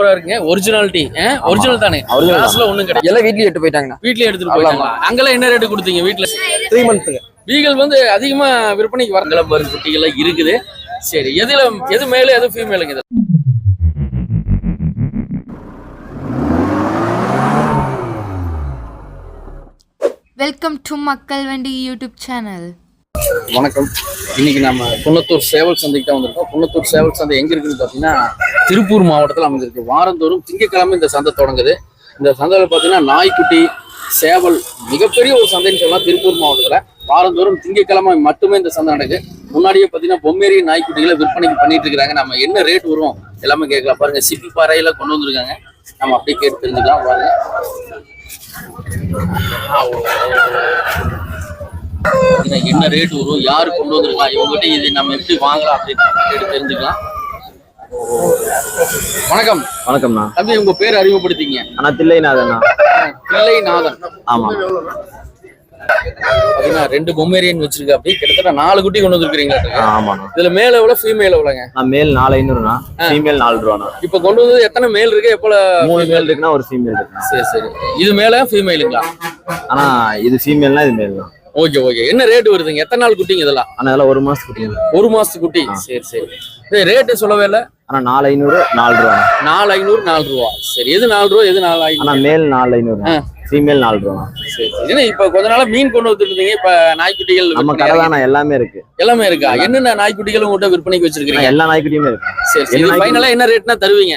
சூப்பரா இருக்குங்க. Originality original தானே. கிளாஸ்ல ஒண்ணும் கிடையாது. எல்லாம் வீட்லயே எடுத்து போயிட்டாங்கண்ணா. வீட்லயே எடுத்துட்டு போயிட்டாங்களா அங்கெல்லாம் என்ன ரேட்டு கொடுத்தீங்க வீட்ல? த்ரீ மந்த்துங்க வீகல் வந்து அதிகமா விற்பனைக்கு வரங்கள பாரு குட்டிகள் இருக்குது. சரி எதுல எது மேல எது ஃபீமேலுங்க இது? வெல்கம் டு மக்கள் வண்டி யூடியூப் சேனல் வணக்கம். இன்னைக்கு நம்ம குன்னத்தூர் சேவல் சந்தைக்கு தான் வந்திருக்கோம். குன்னத்தூர் சேவல் சந்தை எங்க இருக்குன்னு பாத்தீங்கன்னா திருப்பூர் மாவட்டத்தில் அமைஞ்சிருக்கு. வாரந்தோறும் திங்கக்கிழமை இந்த சந்தை தொடங்குது. இந்த சந்தையில் பார்த்தீங்கன்னா நாய்க்குட்டி சேவல் மிகப்பெரிய ஒரு சந்தைன்னு சொல்லலாம் திருப்பூர் மாவட்டத்தில். வாரந்தோறும் திங்கட்கிழமை மட்டுமே இந்த சந்தை நடக்குது. முன்னாடியே பார்த்தீங்கன்னா பொம்மேரி நாய்க்குட்டிகளை விற்பனைக்கு பண்ணிட்டு இருக்கிறாங்க. நம்ம என்ன ரேட் வரும் எல்லாமே கேட்கலாம். பாருங்க சிப்பி பாறையில கொண்டு வந்திருக்காங்க. நம்ம அப்படியே கேட்டு தெரிஞ்சுக்கலாம். பாருங்க. என்ன ரேட் வரும் யாரு கொண்டு வந்திருக்கலாம் இவங்ககிட்ட இது நம்ம எப்படி வாங்கலாம் அப்படின்னு தெரிஞ்சுக்கலாம். வணக்கம். வணக்கம்ண்ணா. தம்பி உங்க பேர் அறிமுகப்படுத்திங்க அண்ணா தில்லைநாதண்ணா. பிள்ளைநாதன் ஆமா. பாத்தீங்கன்னா ரெண்டு பொம்மேரியன் வச்சிருக்க அப்படி கிட்டத்தட்ட நாலு குட்டி கொண்டு ஆ, வந்திருக்கிறீங்களா ஆமாண்ணா. இதுல மேல எவ்வளவு ஃபீமேல் எவ்வளவுங்க? நான் மேல் நாலு ஐநூறுண்ணா. ஃபீமேல் நாலு ரூபாண்ணா. இப்ப கொண்டு வந்தது எத்தனை மேல் இருக்கு எப்பல மூணு மேல் இருக்குன்னா ஒரு ஃபீமேல் சரி சரி. இது மேல ஃபீமேலுங்களா ஆனா இது ஃபீமேல்னா இது மேல் தான் ஓகே ஓகே. என்ன ரேட் வருதுங்க? எத்தனை நாள் குட்டிங்க இதெல்லாம்? ஆனா இதெல்லாம் ஒரு மாசத்துக்கு குட்டிங்க ஒரு மாசத்து குட்டி? சரி சரி. ரேட்டு சொல்லவே இல்லை. ஆனா நாலு ஐநூறு நாலு ரூபாண்ணா நாலு ஐநூறு நாலு ரூபா. சரி எது நாலு ரூபா எது நாலு ஆனா மேல் நாலு ஐநூறு. ஃபீமேல் நாலு ரூபாண்ணா சரி என்ன இப்ப கொஞ்ச நாளா மீன் கொண்டு வந்துருந்தீங்க இப்ப நாய்க்குட்டிகள் நம்ம கடை தானே எல்லாமே இருக்கு. எல்லாமே இருக்கா? என்னென்ன நாய்க்குட்டிகள் உங்கள்கிட்ட விற்பனைக்கு வச்சிருக்கீங்க? எல்லா நாய்க்குட்டியுமே இருக்கு. சரி சரி. ஃபைனலா என்ன ரேட்னா தருவீங்க?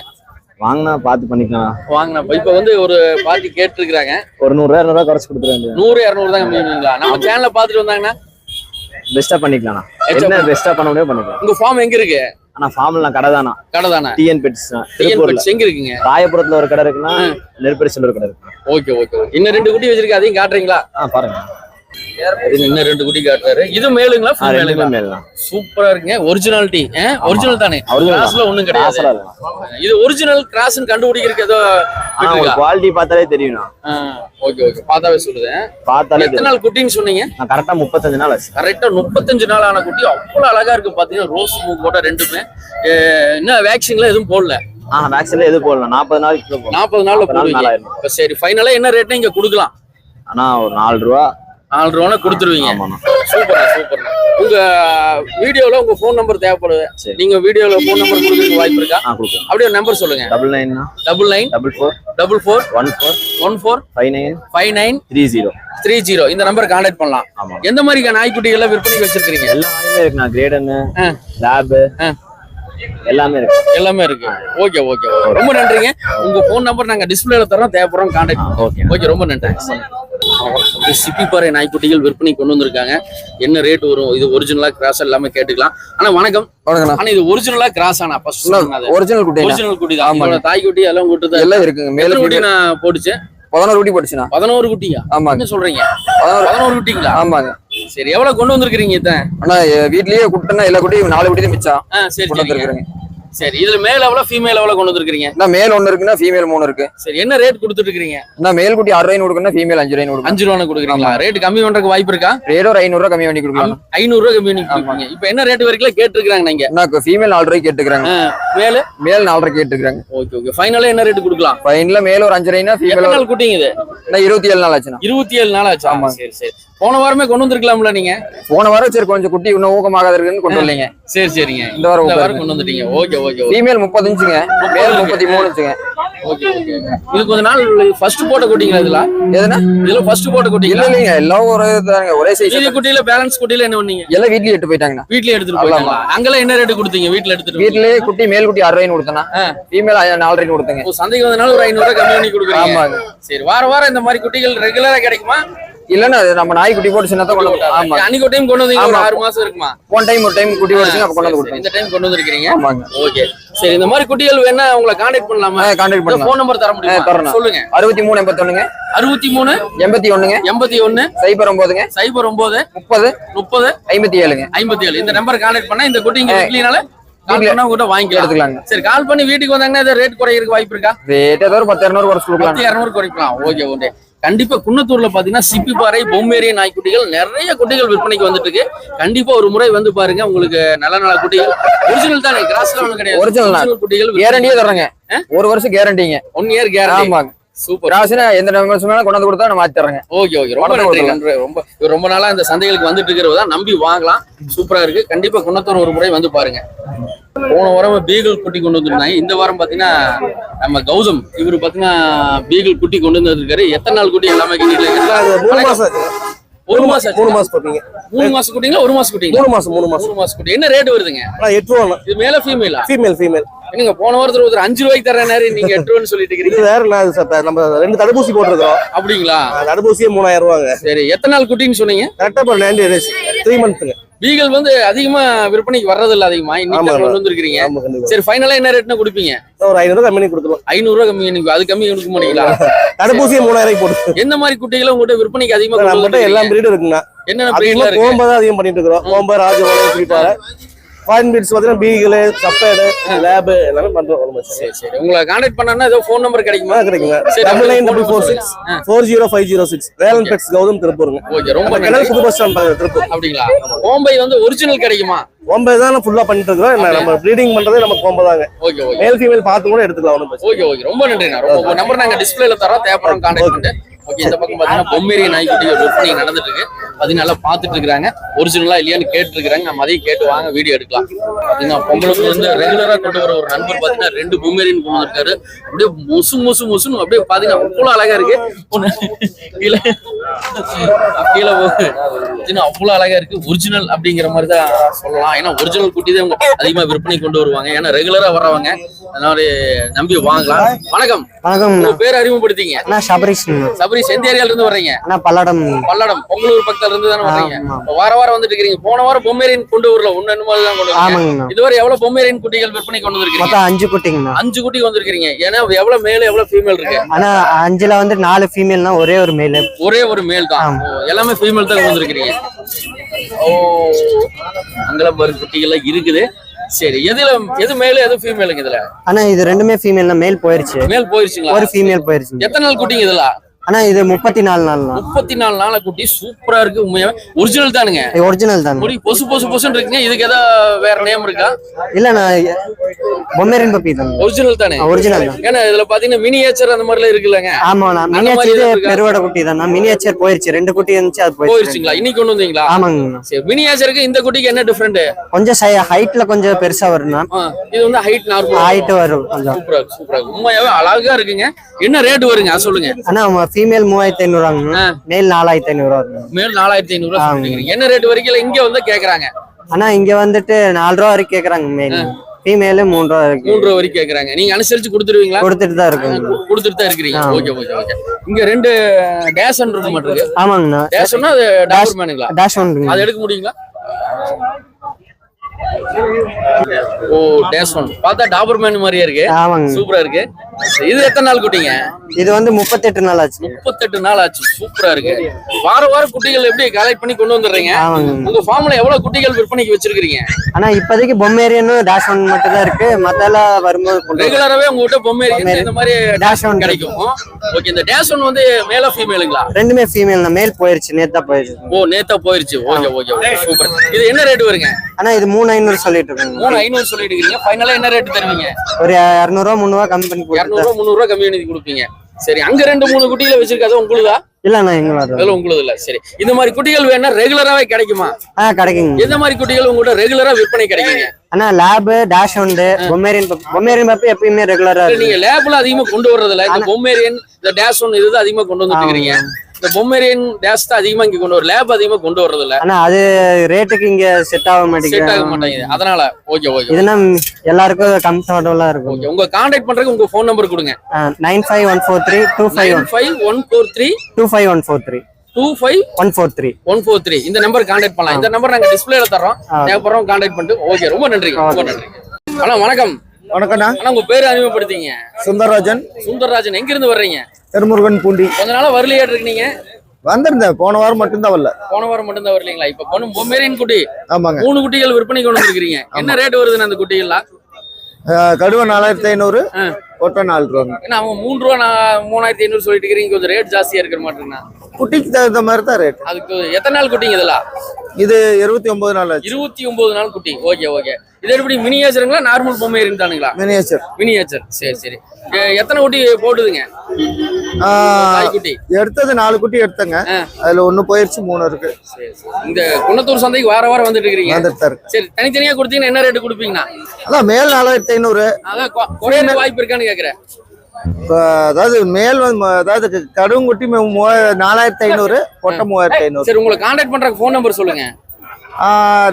வாங்கினா பார்த்து பண்ணிக்கலாம். வாங்கினா இப்ப வந்து ஒரு பார்ட்டி கேட்டிருக்கிறாங்க. ஒரு நூறுரூவா இரநூறுவா குறைச்சு கொடுத்துட வேண்டியது நூறு இரநூறு தான் கம்மி பண்ணுவீங்களா நம்ம சேனல்ல பாத்துட்டு வந்தாங்கன்னா? பெஸ்ட்டா பண்ணிக்கலாம்ண்ணா. என்ன பெஸ்ட்டா பண்ண முடியும் பண்ணிக்கலாம். உங்க ஃபார்ம் எங்க இருக்கு? ஆனா ஃபார்ம்ல கடை தானா கடை தானே? டிஎன் பெட்ஸ் திருப்பூர்ல. எங்க இருக்குங்க? ராயபுரத்துல ஒரு கடை இருக்குன்னா நெருப்பரிசல் ஒரு கடை இருக்கு. Okay okay. இன்னும் ரெண்டு குட்டி வச்சிருக்க அதையும் காட்டுறீங்களா? ஆ பாருங்க. இன்னும் ரெண்டு குட்டி காட்டுறாரு. இது மேலுங்களா ஆ, ரெண்டுமே ஃபீமேலுங்களா மேல் தான் சூப்பரா இருக்குங்க. ஒரிஜினாலிட்டி ஒரிஜினல் தானே. கிளாஸ்ல ஒண்ணும் கிடையாது. இது ஒரிஜினல் கிராஸ்னு கண்டுபிடிக்கிறதுக்கு ஏதோ குவாலிட்டி பார்த்தாலே தெரியும்ண்ணா ஓகே ஓகே பார்த்தாவே சொல்லுதேன். பார்த்தாலே எத்தனை தெரியும் நாள் குட்டின்னு சொன்னீங்க? நான் கரெக்டா முப்பத்தஞ்சு நாள் கரெக்டா முப்பத்தஞ்சு நாள் ஆன குட்டி. அவ்வளவு அழகா இருக்கு பாத்தீங்கன்னா. ரோஸ் மூக்கோட ரெண்டுமே. அஹ் இன்னும் வேக்சின்லாம் எதுவும் போடல. ஆ வேக்சின்ல எது போடலாம் நாற்பது போடலாம் நாற்பது நாள் சரி ஃபைனலா என்ன ரேட்னா இங்க கொடுக்கலாம். ஆனா ஒரு நாலு ரூபா. நாலு ரூபா கொடுத்துருவீங்க. சூப்பர் சூப்பர் உங்க வீடியோல உங்க ஃபோன் நம்பர் தேவைப்படுது. சரி. நீங்க வீடியோல ஃபோன் நம்பர் கொடுக்கறதுக்கு வாய்ப்பு இருக்கா? அப்படியே ஒரு நம்பர் சொல்லுங்க. Double நைன்னா double nine double four double four one four one four five nine five nine three zero three zero இந்த நம்பர் கான்டாக்ட் பண்ணலாம். எந்த மாதிரி நாய்க்குட்டிகள் விற்பனைக்கு வச்சிருக்கீங்க எல்லா நாயுமே இருக்குண்ணா கிரேடனு. லேபு ஆ. எல்லாமே இருக்கு. எல்லாமே இருக்கு. ஓகே ஓகே ரொம்ப நன்றிங்க. உங்க ஃபோன் நம்பர் நாங்க டிஸ்பிளேல தரோம் தேவைப்படுறோம் கான்டாக்ட் ஓகே. ஓகே ரொம்ப நன்றி. சிப்பிப்பாறை நாய்க்குட்டிகள் விற்பனை கொண்டு வந்திருக்காங்க. என்ன ரேட் வரும்? இது ஒரிஜினலா கிராஸ் எல்லாமே கேட்டுக்கலாம். ஆனா வணக்கம். வணக்கண்ணா ஆனா இது ஒரிஜினலா கிராஸ் ஆனா ஒரிஜினல் குட்டி ஒரிஜினல் குட்டி தான். தாய் குட்டி எல்லாம் குட்டி எல்லாம் இருக்குங்க மேல குட்டி நான் போட்டுச்சு? பதினோரு குட்டி போட்டுச்சுண்ணா. பதினோரு குட்டியா? ஆமாங்க. என்ன சொல்றீங்க? பதினோரு. பதினோரு குட்டிங்களா? ஆமாங்க. சரி எவ்வளவு கொண்டு வந்திருக்கீங்க இதான் ஆனா வீட்லயே குட்டுனா எல்லா குட்டியும் நாலு குட்டி தான் மிச்சம் சரி கொண்டு வந்துருக்குறேங்க. சரி இதுல மேல் எவ்வளவு ஃபீமேல் எவ்வளவு கொண்டு வந்திருக்கீங்க என்ன மேல் ஒண்ணு இருக்குன்னா ஃபீமேல் மூணு இருக்கு. சரி என்ன ரேட் கொடுத்துட்டு இருக்கீங்க என்ன மேல் குட்டி ஆறு ரூபாய் கொடுக்கணும் ஃபீமேல் அஞ்சு ரூபாய் கொடுக்கணும். அஞ்சு ரூபா கொடுக்குறீங்களா? ரேட் கம்மி பண்றதுக்கு வாய்ப்பு இருக்கா? ரேட் ஒரு ஐநூறு ரூபாய் கம்மி பண்ணி கொடுக்கலாம். ஐநூறு ரூபாய் கம்மி பண்ணி கொடுப்பீங்க இப்ப என்ன ரேட் வரைக்கும் கேட்டிருக்காங்க நீங்க? என்ன ஃபீமேல் நாலு ரூபாய்க்கு கேட்டுக்கிறாங்க. மேல மேல் நாலு ரூபாய் கேட்டுக்கிறாங்க. ஓகே ஓகே ஃபைனலா என்ன ரேட் கொடுக்கலாம்? ஃபைனல மேல் ஒரு அஞ்சு ரூபாய்னா ஃபீமேல் நாள் குட்டிங்க இது? என்ன இருபத்தி ஏழு நாள் ஆச்சுண்ணா. இருபத்தி ஏழு நாள் ஆச்சு? ஆமா. சரி சரி. போன வாரமே கொண்டு வந்திருக்கலாம்ல நீங்க? போன வாரம் சரி கொஞ்சம் குட்டி இன்னும் ஊக்கமாக இருக்குன்னு கொண்டு வரலைங்க. சரி சரிங்க. இந்த வாரம் கொண்டு வந்துட்டீங்க. ஓகே ஓகே ஃபீமேல் முப்பத்தஞ்சுங்க மேல் முப்பத்தி மூணுச்சுங்க ஓகே ஓகே இது கொஞ்ச நாள் ஃபர்ஸ்ட் போட்ட குட்டிங்களா இதெல்லாம் எதுனா? இதுல ஃபர்ஸ்ட் போட்ட இல்ல குட்டிங்களா இல்லைங்க எல்லாம் ஒரு இதுதாங்க ஒரே சைஸ் மீதி குட்டியில பேலன்ஸ் குட்டியில என்ன பண்ணீங்க? எல்லாம் வீட்லயே எடுத்து போயிட்டாங்கண்ணா. வீட்லயே எடுத்துட்டு போயிட்டாங்களா? அங்கெல்லாம் என்ன ரேட் கொடுத்தீங்க? வீட்ல எடுத்துட்டு போய். வீட்லயே குட்டி மேல் குட்டி ஆறு ரூபாய்னு கொடுத்தனா ஃபீமேல் நாலு ரூபாய்னு கொடுத்தங்க. சந்தைக்கு வந்தனால ஒரு ஐநூறு ரூபாய் கம்மி பண்ணி கொடுக்குறீங்க? ஆமாங்க. சரி வார வாரம் இந்த மாதிரி குட்டிகள் ரெகுலரா கிடைக்குமா? இல்லன்னா நம்ம நாய் குட்டி போட்டு சின்னதான் கொண்டு வந்து ஆமா. அன்னைக்கு டைம் கொண்டு வந்தீங்க ஒரு ஆமா. ஆறு மாசம் இருக்குமா? ஒன் டைம் ஒரு டைம் குட்டி போட்டுச்சுங்க அப்ப கொண்டு வந்து கொடுத்தோம். இந்த டைம் கொண்டு வந்திருக்கீங்க ஆமாங்க. ஓகே. சரி இந்த மாதிரி குட்டிகள் வேணா உங்களை கான்டாக்ட் பண்ணலாமா? கான்டாக்ட் பண்ணலாம். போன் நம்பர் தர முடியுமா? தரணும். சொல்லுங்க. அறுபத்தி மூணு எண்பத்தொன்னுங்க. அறுபத்தி மூணு? எண்பத்தி ஒண்ணுங்க எண்பத்தி ஒண்ணு சைபர் ஒன்பதுங்க சைபர் ஒன்பது முப்பது. முப்பது? ஐம்பத்தி ஏழுங்க. ஐம்பத்தி ஏழு. இந்த நம்பர் கான்டாக்ட் பண்ணா இந்த குட்டி இங்க உங்ககிட்ட வாங்கிக்கலாம். சரி கால் பண்ணி வீட்டுக்கு வந்தாங்கன்னா ஏதாவது ரேட் குறையிறதுக்கு வாய்ப்பு இருக்கா? ரேட் ஏதோ ஒரு பத்து இரநூறு குறைச்சு பத்து இரநூறு குறைக்கலாம். Okay okay. கண்டிப்பா குன்னத்தூர்ல பாத்தீங்கன்னா சிப்பி பாறை பொம்மேரிய நாய்க்குட்டிகள் நிறைய குட்டிகள் விற்பனைக்கு வந்துட்டு இருக்கு கண்டிப்பா ஒரு முறை வந்து பாருங்க உங்களுக்கு நல்ல நல்ல குட்டிகள். ஒரிஜினல் தானே கிராஸ்ல ஒண்ணு கிடையாது. தான். குட்டிகள் கேரண்டியே தர்றேங்க. ஒரு வருஷம் கேரண்டிங்க ஒன் இயர் கேரண்டி ஆமாங்க. சூப்பர் கிராஸ்னா எந்த வேணாலும் கொண்டாந்து கொடுத்தா நான் மாத்தி தரேங்க ஓகே ஓகே ரொம்ப நன்றி ரொம்ப நாளா இந்த சந்தைகளுக்கு வந்துட்டு இருக்கிறதா நம்பி வாங்கலாம். சூப்பரா இருக்கு. கண்டிப்பா குன்னத்தூர் ஒரு முறை வந்து பாருங்க. போன வாரம் பீகிள் குட்டி கொண்டு வந்திருந்தாங்க. இந்த வாரம் பாத்தீங்கன்னா நம்ம கௌதம் இவரு பாத்தீங்கன்னா பீகிள் குட்டி கொண்டு வந்திருக்காரு. எத்தனை நாள் குட்டி எல்லாமே. ஒரு மாசம் மூணு. மாசம் போட்டீங்க மூணு மாசம் குட்டிங்களா? ஒரு மாசம் குட்டிங்களா? மூணு மாசம் மூணு மாசம். மூணு மாசம் குட்டி. என்ன ரேட் வருதுங்க? எட்டு ரூபா இது மேல ஃபீமேலா ஃபீமேல் ஃபீமேல் என்னங்க போன வாரத்துல ஒருத்தர் அஞ்சு ரூபாய்க்கு தரேனாரு நீங்க எட்டு ரூபான்னு சொல்லிட்டு இது இருக்கிறீங்க வேற நான் சார் நம்ம ரெண்டு தடுப்பூசி போட்டிருக்கோம் அப்படிங்களா? தடுப்பூசியே மூணாயிரம் ரூபாங்க. சரி எத்தனை நாள் குட்டின்னு சொன்னீங்க? கரெக்டா நைன்டி டேஸ் த்ரீ மந்த்துங்க பீகல் வந்து அதிகமா விற்பனைக்கு வர்றது இல்ல அதிகமா. இன்னைக்கு. கொண்டு வந்திருக்கீங்க சரி ஃபைனலா என்ன ரேட்னு கொடுப்பீங்க? ஒரு ஐநூறு கம்மி கொடுத்துருவோம். ஐநூறு ரூபா கம்மி எனக்கு அது கம்மி கொடுக்க மாட்டீங்களா? தடுப்பூசியே மூணாயிரம் போட்டு எந்த மாதிரி குட்டிகளை உங்கள்கிட்ட விற்பனைக்கு அதிகமா கொண்டு நம்மகிட்ட எல்லா வந்திருக்கீங்க? பிரீடும் இருக்குங்க என்னென்ன பிரீட்ல இருக்கு அதிகம் பண்ணிட்டு இருக்கிறோம். கோம்பை ராஜபாளையம் குறிப்பாக ஃபாரின் பீட்ஸ் பார்த்தீங்கன்னா பீகிள் சப்பேடு லேபு எல்லாமே மாசம் சரி சரி. உங்களை கான்டாக்ட் பண்ணா ஏதோ ஃபோன் நம்பர் கிடைக்குமா? கிடைக்குங்க. Double nine double four. Six four zero five zero six Velan pets Gautham திருப்பூருங்க okay ரொம்ப நன்றி. புது பஸ் ஸ்டாண்ட் திருப்பூர் அப்படிங்களா? கோம்பை வந்து ஒரிஜினல் கிடைக்குமா? ஒன்பது தான் ஃபுல்லா பண்ணிட்டு இருக்கிறோம். நம்ம ப்ரீடிங் பண்றதே நம்ம கோம்பை தாங்க. ஓகே ஓகே மேல் ஃபீமேல் பார்த்து கூட எடுத்துக்கலாம் ஒன்றும் ஓகே ஓகே ரொம்ப நன்றி நான் ரொம்ப நம்பர் நாங்க டிஸ்பிளேல தரோம் தேவைப்படும் கான்டாக்ட் ஓகே இந்த பக்கம் பாத்தீங்கன்னா பொம்மேரி நாய்க்குட்டிகள் விற்பனை நடந்துட்டு இருக்கு அது நல்லா பாத்துட்டு இருக்காங்க ஒரிஜினலா இல்லையான்னு கேட்டு இருக்காங்க நம்ம அதையும் கேட்டு வாங்க வீடியோ எடுக்கலாம். பாத்தீங்கன்னா பொங்கலுக்கு வந்து ரெகுலரா கொண்டு வர ஒரு நண்பர் பாத்தீங்கன்னா ரெண்டு பொம்மேரின்னு கொண்டு வந்திருக்காரு அப்படியே முசு முசு முசுன்னு அப்படியே பாத்தீங்கன்னா அவ்வளவு அழகா இருக்கு. ஒண்ணு இல்ல. கீழே அவ்வளவு அழகா இருக்கு. ஒரிஜினல் அப்படிங்கிற மாதிரி தான் சொல்லலாம். ஏன்னா ஒரிஜினல் குட்டி தான் அதிகமா விற்பனை கொண்டு வருவாங்க. ஏன்னா ரெகுலரா வர்றவங்க அதனால நம்பி வாங்கலாம். வணக்கம். வணக்கம் பேர் அறிமுகப்படுத்திங்க அண்ணா சபரிஷ் சபரிஷ் எந்த ஏரியால இருந்து வர்றீங்க? பல்லடம். பல்லடம். பொங்கலூர் பக்கத்துல இருந்து தானே வர்றீங்க. வார வாரம் வந்துட்டு இருக்கீங்க. போன வாரம் பொம்மேரியன் கொண்டு வரல. ஒன்னு என்னமோ தான் கொண்டு ஆமாங்கண்ணா. இதுவரை எவ்வளவு பொம்மேரியன் குட்டிகள் விற்பனை கொண்டு வந்திருக்கீங்க? அஞ்சு குட்டிங்கண்ணா. அஞ்சு குட்டி வந்திருக்கீங்க. ஏன்னா எவ்வளவு மேல் எவ்வளவு ஃபீமேல் இருக்கு? ஆனா அஞ்சுல வந்து நாலு ஃபீமேல்னா ஒரே ஒரு மேல் ஒரே ஒரு மேல் தான். எல்லாமே ஃபீமேல் தான் கொண்டு வந்திருக்கீங்க ஓ அங்கெல்லாம் பாரு குட்டிகள் எல்லாம் இருக்குது. சரி எதுல எது மேல் எது ஃபீமேலுங்க இதுல? ஆனா இது ரெண்டுமே ஃபீமேல்னா மேல் போயிருச்சு. மேல் போயிருச்சுங்களா? ஒரு ஃபீமேல் போயிருச்சு எத்தனை நாள் குட்டிங்க இதுல? ஆனா இது முப்பத்தி நாலு நாள்னா. முப்பத்தி நாலு நாள குட்டி சூப்பரா இருக்கு உண்மையாவே. ஒரிஜினல் தானுங்க. ஒரிஜினல் தான் முடி பொசு பொசு பொசுன்னு இருக்குங்க. இதுக்கு ஏதாவது வேற நேம் இருக்கா? இல்ல நான் பொம்மேரியன் பப்பி தான். ஒரிஜினல் தானே. ஒரிஜினல் தான். ஏன்னா இதுல பாத்தீங்கன்னா மினியேச்சர் அந்த மாதிரிலாம் இருக்குல்லங்க. அந்த மாதிரி மினியேச்சர்? பெருவடை குட்டி தான். மினியேச்சர் போயிருச்சு. ரெண்டு குட்டி இருந்துச்சு அது போயிருச்சு. போயிருச்சுங்களா? இன்னைக்கு கொண்டு வந்தீங்களா? ஆமாங்கண்ணா சரி மினியேச்சருக்கு இந்த குட்டிக்கு என்ன டிஃபரெண்ட் கொஞ்சம் ஹைட்ல கொஞ்சம் பெருசா வரும்ண்ணா இது வந்து ஹைட் நார்மல் ஹைட் வரும் கொஞ்சம். சூப்பரா சூப்பரா. உண்மையாவே அழகா இருக்குங்க. என்ன ரேட் வருங்க? சொல்லுங்க. ஆனா ஃபீமேல் மூவாயிரத்தி ஐநூறு வாங்கணும். மேல் நாலாயிரத்தி ஐநூறு வரும் மேல் நாலாயிரத்தி ஐநூறு ரூபா சொல்லிருக்கீங்க என்ன ரேட் வரைக்கும் இங்க வந்து கேக்குறாங்க? ஆனா இங்க வந்துட்டு நாலு ரூபா வரைக்கும் கேக்குறாங்க மேல் ஃபீமேலு மூணு ரூபா வரைக்கும். மூன்று ரூபா வரைக்கும் கேக்குறாங்க. நீங்க அனுசரிச்சு கொடுத்துருவீங்களா? கொடுத்துட்டு தான் இருக்குங்க கொடுத்துட்டு தான் இருக்கிறீங்க. Okay okay okay. இங்க ரெண்டு டேஷன் இருக்க மாட்டிருக்கு ஆமாங்கண்ணா. டேஷன்னா அது டாபர் மேனுங்களா டேஷ் ஒன்றுங்க. அது எடுக்க முடியுங்களா? ஓ டேஷ் ஒன் பார்த்தா டாபர் மேன் மாதிரியே இருக்கு. ஆமாங்க. சூப்பரா இருக்கு. இது எத்தனை நாள் குட்டிங்க? இது வந்து முப்பத்தெட்டு நாள் ஆச்சு. முப்பத்தெட்டு நாள் ஆச்சு. சூப்பரா இருக்கு. வார வாரம் குட்டிகள் எப்படி கலெக்ட் பண்ணி கொண்டு வந்துடுறீங்க? உங்க ஃபார்ம்ல எவ்வளவு குட்டிகள் விற்பனைக்கு வச்சிருக்கீங்க ஆனா இப்போதைக்கு பொம்மேரியனும் டேஷ் ஒன் மட்டும் தான் இருக்கு. மத்தெல்லாம் வரும்போது. ரெகுலராவே உங்ககிட்ட பொம்மை இருக்கு இந்த மாதிரி டேஷ் ஒன் கிடைக்கும். ஓகே இந்த டேஷ் ஒன் வந்து மேலா ஃபீமேலுங்களா ரெண்டுமே ஃபீமேல் தான். மேல் போயிருச்சு. நேத்தா போயிருச்சு. ஓ நேத்தா போயிருச்சு. Okay okay okay super. இது என்ன ரேட் வருங்க? ஆனா இது மூணு ஐநூறு சொல்லிட்டு இருக்காங்க. மூணு ஐநூறு சொல்லிட்டு இருக்கீங்க. ஃபைனலா என்ன ரேட் தருவீங்க? ஒரு இரநூறுவா முந்நூறுவா கம்மி பண்ணி இரநூறுவா முந்நூறுவா கம்மி பண்ணி கொடுப்பீங்க. சரி அங்க ரெண்டு மூணு குட்டிகளை வச்சிருக்காது உங்களுதா? இல்லண்ணா எங்களோட அதெல்லாம் உங்களுது இல்ல சரி இந்த மாதிரி குட்டிகள் வேணா ரெகுலராவே கிடைக்குமா? ஆ கிடைக்குங்க. எந்த மாதிரி குட்டிகள் உங்கள்கிட்ட ரெகுலரா விற்பனை கிடைக்குங்க? ஆனா லேபு டேஷ் ஒன்று பொம்மேரியன் பொம்மேரியன் பப்பி எப்பயுமே ரெகுலரா நீங்க லேப்ல அதிகமா கொண்டு வர்றது இல்ல இந்த பொம்மேரியன் இந்த டேஷ் ஒன் இதுதான் அதிகமா கொண்டு வந்துட்டு இந்த பொம்மேரியன் தான் அதிகமா இங்க கொண்டு வர லேப் அதிகமா கொண்டு வர்றது இல்ல ஆனா அது ரேட்டுக்கு இங்க செட் ஆக செட் ஆக மாட்டேங்குது. மாட்டேங்குது அதனால ஓகே ஓகே இதுனா எல்லாருக்கும் கம்ஃபர்டபுளா இருக்கும். ஓகே உங்க கான்டாக்ட் பண்றதுக்கு உங்க ஃபோன் நம்பர் கொடுங்க. Nine five one four three two five one four three one four three இந்த நம்பர் கான்டாக்ட் பண்ணலாம். இந்த நம்பர் நாங்க டிஸ்பிளேல தரோம். தேவைப்படுறோம் கான்டாக்ட் பண்ணிட்டு ஓகே ரொம்ப நன்றிங்க ரொம்ப நன்றிங்க. அண்ணா வணக்கம். வணக்கம்ண்ணா. அண்ணா உங்க பேரு அறிமுகப்படுத்திங்க. சுந்தரராஜன். சுந்தரராஜன் எங்க இருந்து வர்றீங்க? திருமுருகன் பூண்டி. கொஞ்ச நாளா வரலையா இருக்கீங்க? வந்திருந்தேன். போன வாரம் மட்டும்தான் வரல. போன வாரம் மட்டும் தான் வரலீங்களா? இப்ப பொண்ணு பொம்மேரியன் குட்டி. ஆமாங்க. மூணு குட்டிகள் விற்பனை கொண்டு வந்திருக்கீங்க என்ன ரேட் வருதுன்னு அந்த குட்டிகள்லாம் கடுவ நாலாயிரத்தி ஐநூறு. ஒட்டை நாலு ரூபாங்க. ஏன்னா அவங்க மூணு ரூபா மூணாயிரத்தி ஐநூறு சொல்லிட்டு இருக்கிறீங்க. கொஞ்சம் ரேட் ஜாஸ்தியா இருக்கிற மாட்டேங்கண்ணா குட்டிக்கு தகுந்த மாதிரி தான் ரேட் அதுக்கு எத்தனை நாள் குட்டிங்க இதெல்லாம்? இது இருபத்தி ஒன்பது நாள் இருபத்தி ஒன்பது நாள் குட்டி. Okay okay. இது எப்படி மினியேச்சருங்களா நார்மல் பொம்மை இருந்தானுங்களா? மினியேச்சர் மினியேச்சர் சரி சரி. எத்தனை குட்டி போட்டுதுங்க? நாய்க்குட்டி எடுத்தது நாலு குட்டி எடுத்தங்க. அதுல ஒண்ணு போயிருச்சு மூணு இருக்கு. இந்த குன்னத்தூர் சந்தைக்கு வார வாரம் வந்துட்டு இருக்கிறீங்க. வந்துட்டு தான் இருக்கு. சரி தனித்தனியா கொடுத்தீங்கன்னா என்ன ரேட்டு கொடுப்பீங்கண்ணா அதான் மேல் நாலாயிரத்தி ஐநூறு. அதான் குறைய வாய்ப்பு இருக்கான்னு கேக்குறேன். அதாவது மேல் அதாவது க- கருங்குட்டி மூ- மூவா- நாலாயிரத்தி ஐநூறு பொட்டை மூவாயிரத்தி ஐநூறு. சரி உங்களை கான்டாக்ட் பண்ற ஃபோன் நம்பர் சொல்லுங்க.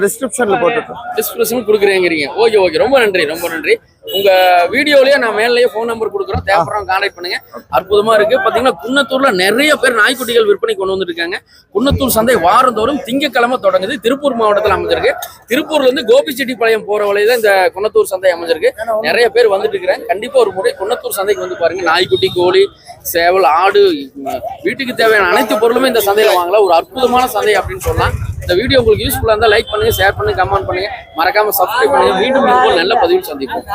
டிஸ்கிரிப்ஷன்ல போட்டுருக்கோம் டிஸ்கிரிப்ஷன் கொடுக்குறேங்கிறீங்க. Okay okay. ரொம்ப நன்றி ரொம்ப நன்றி. உங்க வீடியோலயே நான் மேலேயே ஃபோன் நம்பர் கொடுக்குறோம். தேவைப்படுறவங்க கான்டாக்ட் பண்ணுங்க. அற்புதமா இருக்கு. பாத்தீங்கன்னா குன்னத்தூர்ல நிறைய பேர் நாய்க்குட்டிகள் விற்பனை கொண்டு வந்துட்டு இருக்காங்க குன்னத்தூர் சந்தை வாரந்தோறும் திங்கக்கிழமை தொடங்குது. திருப்பூர் மாவட்டத்தில் அமைஞ்சிருக்கு. திருப்பூர்ல இருந்து கோபிச்செட்டிப்பாளையம் போற வழியில இந்த குன்னத்தூர் சந்தை அமைஞ்சிருக்கு. நிறைய பேர் வந்துட்டு இருக்கிறாங்க கண்டிப்பா ஒரு முறை குன்னத்தூர் சந்தைக்கு வந்து பாருங்க. நாய்க்குட்டி கோழி சேவல் ஆடு வீட்டுக்கு தேவையான அனைத்து பொருளுமே இந்த சந்தையில வாங்கலாம். ஒரு அற்புதமான சந்தை அப்படின்னு சொல்லலாம். இந்த வீடியோ உங்களுக்கு யூஸ்ஃபுல்லா இருந்தால் லைக் பண்ணுங்கள் ஷேர் பண்ணுங்கள் கமெண்ட் பண்ணுங்கள் மறக்காம சப்ஸ்கிரைப் பண்ணுங்கள் மீண்டும் நல்ல பதிவில் சந்திப்போம்.